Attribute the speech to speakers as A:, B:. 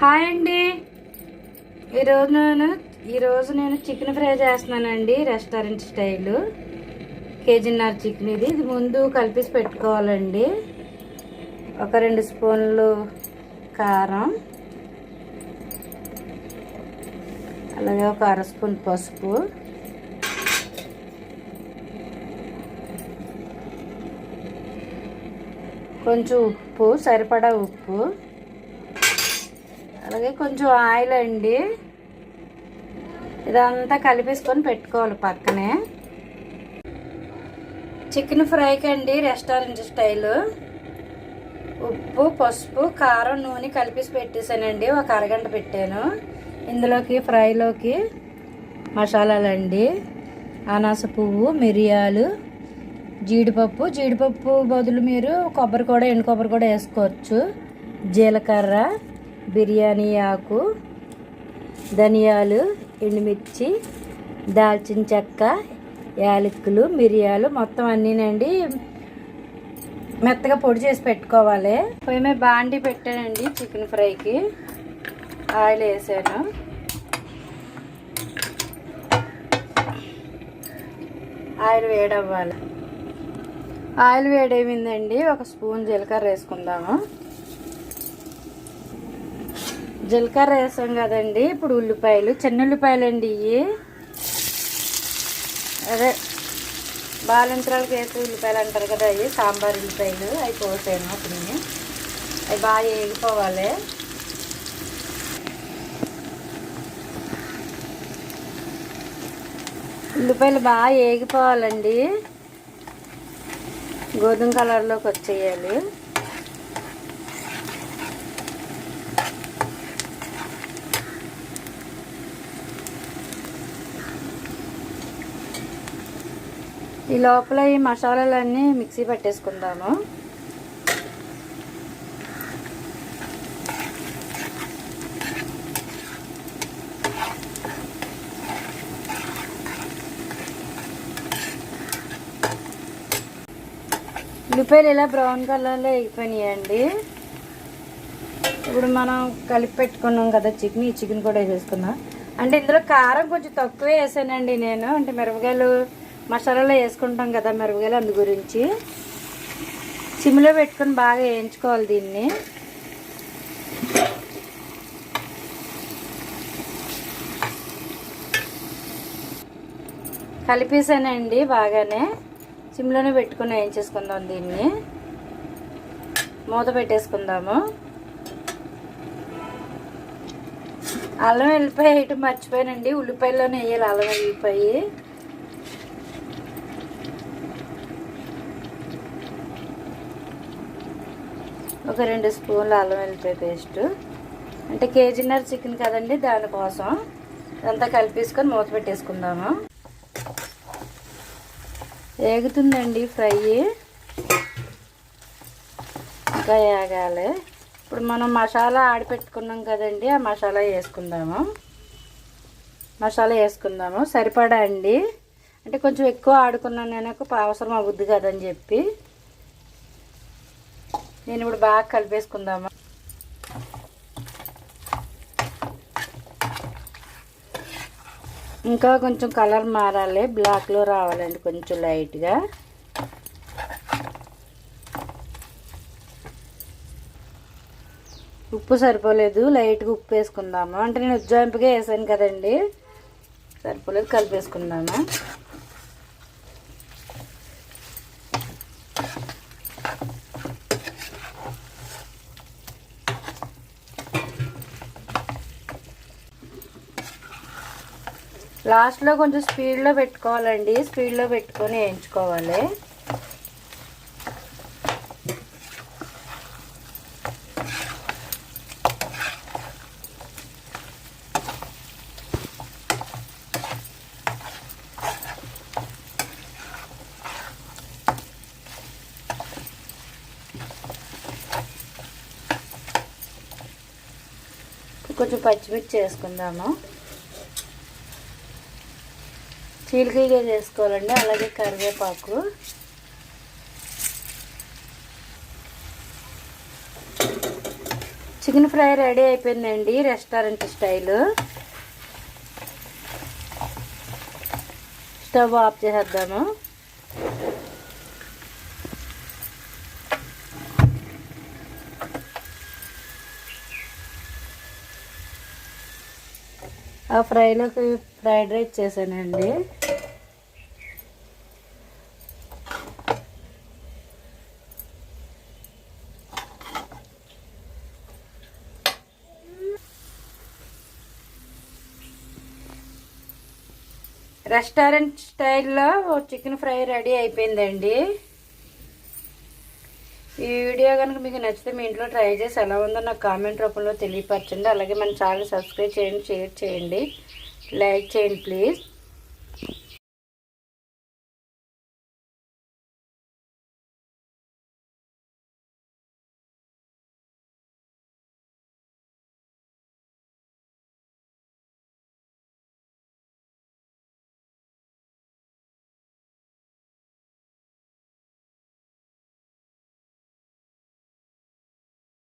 A: Hi అండి. ఈరోజు నేను ఈరోజు నేను చికెన్ ఫ్రై చేస్తున్నానండి రెస్టారెంట్ స్టైలు. కేజీన్నర చికెన్ ఇది. ఇది ముందు కలిపేసి పెట్టుకోవాలండి. ఒక రెండు స్పూన్లు కారం. అలాగే ఒక అర స్పూన్ పసుపు. కొంచెం ఉప్పు సరిపడా ఉప్పు. అలాగే కొంచెం ఆయిల్ అండి. ఇదంతా కలిపేసుకొని పెట్టుకోవాలి పక్కనే. చికెన్ ఫ్రైకి అండి రెస్టారెంట్ స్టైల్. ఉప్పు పసుపు కారం నూనె కలిపేసి పెట్టేశానండి. ఒక అరగంట పెట్టాను. ఇందులోకి ఫ్రైలోకి మసాలాలండి. అనాస పువ్వు మిరియాలు జీడిపప్పు. జీడిపప్పు బదులు మీరు కొబ్బరి కూడా ఎండు కొబ్బరి కూడా వేసుకోవచ్చు. జీలకర్ర బిర్యానీ ఆకు ధనియాలు ఎండుమిర్చి దాల్చిన చెక్క యాలక్కులు మిరియాలు మొత్తం అన్నీనండి మెత్తగా పొడి చేసి పెట్టుకోవాలి. పొయ్యి మీద బాండి పెట్టానండి చికెన్ ఫ్రైకి. ఆయిల్ వేసాను. ఆయిల్ వేడవ్వాలి. ఆయిల్ వేడైందండి. ఒక స్పూన్ జీలకర్ర వేసుకుందాము. జీలకర్ర వేసాం కదండి. ఇప్పుడు ఉల్లిపాయలు చిన్న ఉల్లిపాయలు అండి ఇవి అదే బాలింతరాలకు వేసే ఉల్లిపాయలు అంటారు కదా అవి సాంబార్ ఉల్లిపాయలు. అవి పోసాను అప్పుడు. అవి బాగా వేగిపోవాలి. ఉల్లిపాయలు బాగా వేగిపోవాలండి. గోధుమ కలర్లోకి వచ్చేయాలి. ఈ లోపల ఈ మసాలాలన్నీ మిక్సీ పట్టేసుకుందాము. ఉల్లిపాయలు ఇలా బ్రౌన్ కలర్లో వేగిపోయినాయండి ఇప్పుడు మనం కలిపి పెట్టుకున్నాం కదా చికెన్ ఈ చికెన్ కూడా వేసేసుకుందాం. అంటే ఇందులో కారం కొంచెం తక్కువే వేసానండి నేను. అంటే మిరపకాయలు మసాలాలో వేసుకుంటాం కదా మిరపకాయలు అందు గురించి. సిమ్లో పెట్టుకొని బాగా వేయించుకోవాలి దీన్ని. కలిపేసానండి బాగానే. సిమ్లోనే పెట్టుకుని వేయించేసుకుందాం దీన్ని. మూత పెట్టేసుకుందాము. అల్లం వెళ్ళిపోయి వేయటం మర్చిపోయానండి. ఉల్లిపాయల్లోనే వేయాలి అల్లం వెళ్ళిపోయి. ఒక రెండు స్పూన్లు అల్లం వెల్లిపాయ పేస్ట్. అంటే కేజీన్నర చికెన్ కదండి దానికోసం. ఇదంతా కలిపేసుకొని మూత పెట్టేసుకుందాము. వేగుతుందండి ఫ్రై. ఇంకా వేగాలి ఇప్పుడు మనం మసాలా ఆడిపెట్టుకున్నాం కదండి ఆ మసాలా వేసుకుందాము. మసాలా వేసుకుందాము. సరిపడా అండి. అంటే కొంచెం ఎక్కువ ఆడుకున్నాను నేను అవసరం అవుద్ది కదని చెప్పి. నేను ఇప్పుడు బాగా కలిపేసుకుందామా? ఇంకా కొంచెం కలర్ మారాలి. బ్లాక్లో రావాలండి కొంచెం లైట్గా. ఉప్పు సరిపోలేదు. లైట్గా ఉప్పు వేసుకుందాము? అంటే నేను ఉజ్జాయింపుగా వేసాను కదండి. సరిపోలేదు కలిపేసుకుందాము? లాస్ట్లో కొంచెం స్పీడ్లో పెట్టుకోవాలండి. స్పీడ్లో పెట్టుకొని వేయించుకోవాలి. కొంచెం పచ్చిమిర్చి వేసుకుందాము. చీలికగా చేసుకోవాలండి అలాగే కరివేపాకు. చికెన్ ఫ్రై రెడీ అయిపోయిందండి రెస్టారెంట్ స్టైల్. స్టవ్ ఆఫ్ చేసేద్దాము. ఆ ఫ్రైలోకి ఫ్రైడ్ రైస్ చేశానండి. రెస్టారెంట్ స్టైల్లో చికెన్ ఫ్రై రెడీ అయిపోయిందండి. ఈ వీడియో కనుక మీకు నచ్చితే మీ ఇంట్లో ట్రై చేసి ఎలా ఉందో నాకు కామెంట్ రూపంలో తెలియపరచండి. అలాగే మన ఛానల్ సబ్స్క్రైబ్ చేయండి షేర్ చేయండి. లైక్ చేయండి ప్లీజ్.